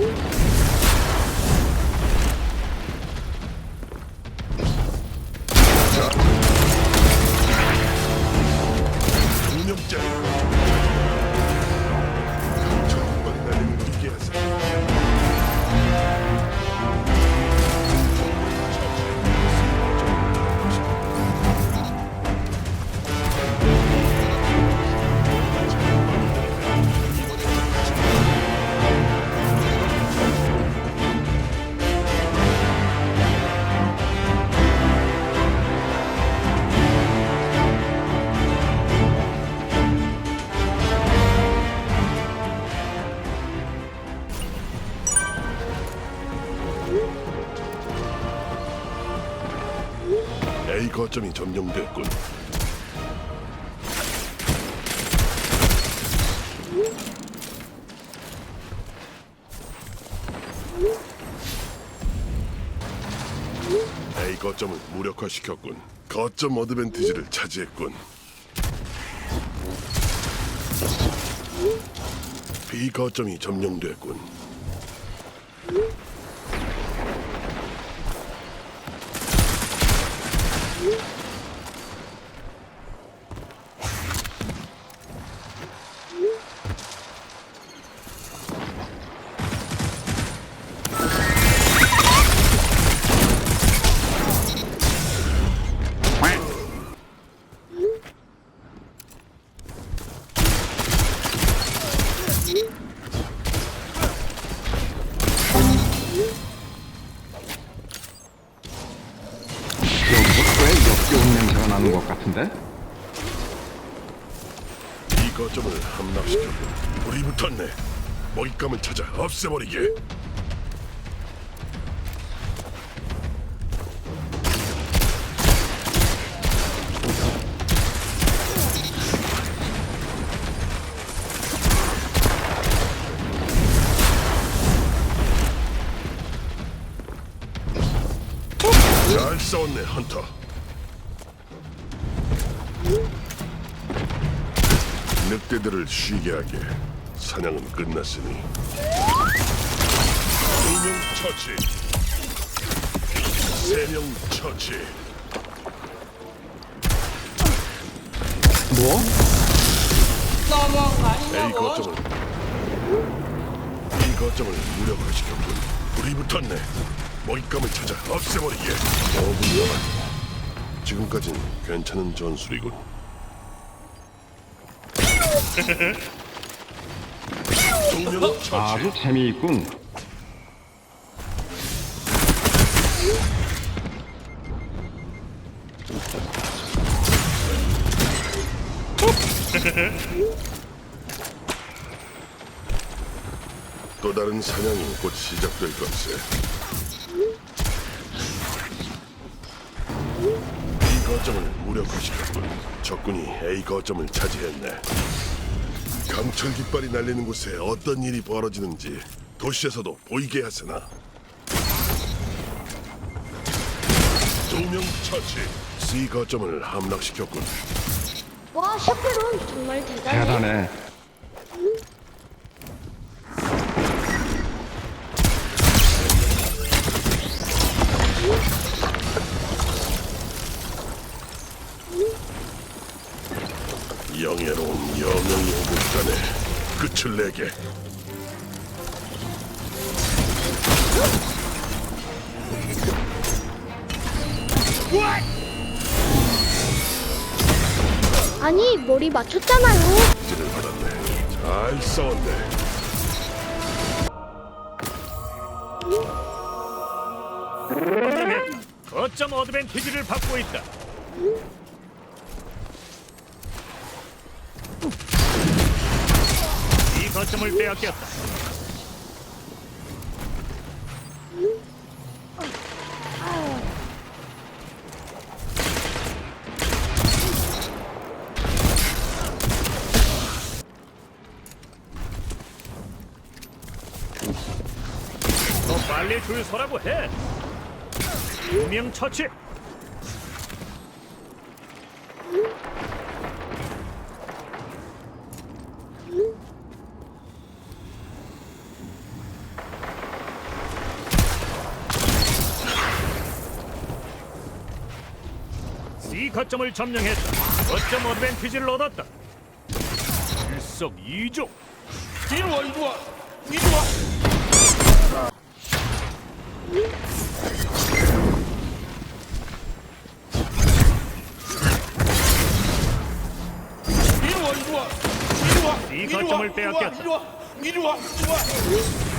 두 거점이 점령됐군. A 거점을 무력화시켰군. 거점 어드밴티지를 차지했군. B 거점이 점령됐군 역겨운 냄새가 나는 것 같은데? 이 거점을 함락시켰군. 불이 붙었네. 먹잇감을 찾아 없애버리게. 잘 싸웠네, 헌터. 늑대들을 쉬게 하게. 사냥은 끝났으니. 두 명 처치. 세 명 처치. 뭐? A 거점을. B 거점을 무력화시켰군. 불이 붙었네. 먹잇감을 찾아 없애버리게. 5분 남았 지금까진 괜찮은 전술이군 아주 재미있군. 또 다른 사냥이 곧 시작될 것세. B 거점을 무력화시켰군. 적군이 A 거점을 차지했네. 강철 깃발이 날리는 곳에 어떤 일이 벌어지는지 도시에서도 보이게 하세나. 두명 처치. C 거점을 함락시켰군. 와 샤페론 정말 대단해. 대단해. 끝을 내게. 아니 머리 맞췄잖아요. 지를 받았네. 잘 싸웠네. 거점 어드밴티지를 받고 있다. 이 거점을 빼앗겼다. 더 빨리 줄 서라고 해. 두명 처치. B 거점을 점령했다. 거점 어드밴티지를 얻었다. 일석이조. 이리 와 이리 와 이리 와 이리 와 이리 와 이리 와이 거점을 빼앗겼다. 이리 와 이리 와 이리 와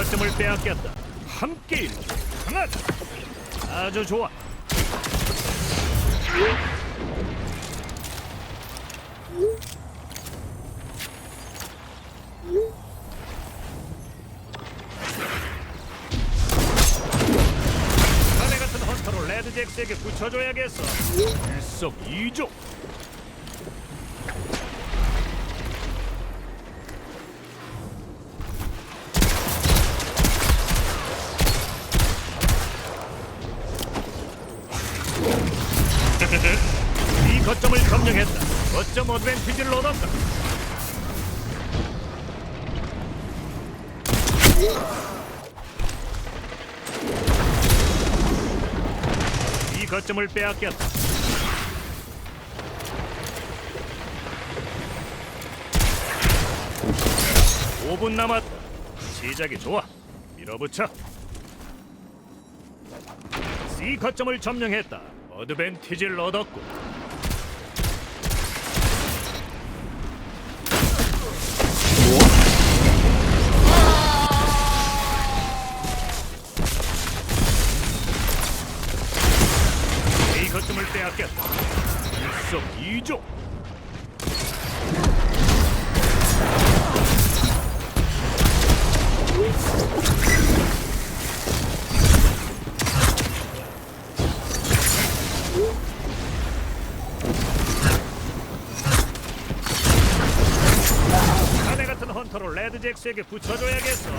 거점을 빼앗겼다. 함께 강하다. 아주 좋아. 자네 같은 헌터로 레드 잭스에게 붙여줘야겠어. 일석이조. 거점을 점령했다. 거점 어드밴티지를 얻었다. 이 거점을 빼앗겼다. 오 분 남았다. 시작이 좋아. 밀어붙여. C 거점을 점령했다. 어드밴티지를 얻었고. 레드잭스에게 붙여줘야겠어.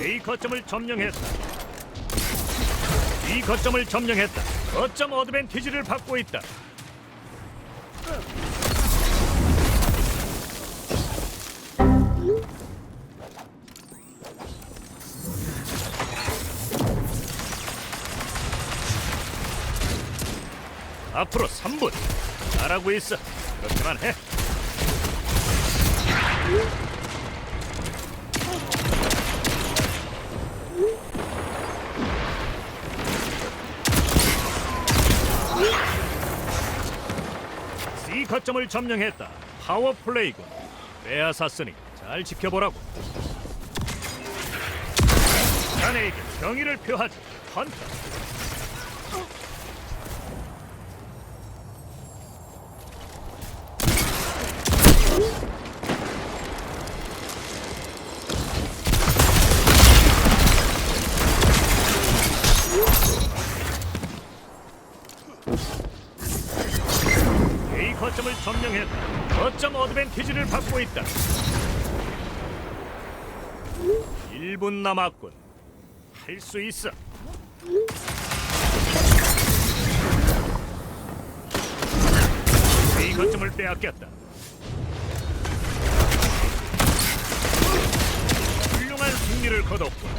A 거점을 점령했다. B 거점을 점령했다. 거점 어드밴티지를 받고 있다. 앞으로 3분. 잘하고 있어. 그렇게만 해. C 거점을 점령했다. 파워 플레이군. 빼앗았으니 잘 지켜보라고. 자네에게 경의를 표하지. 헌터. A 거점을 점령했다. 거점 어드밴티지를 받고 있다. 1분 남았군. 할 수 있어. A 거점을 빼앗겼다. 훌륭한 승리를 거뒀군.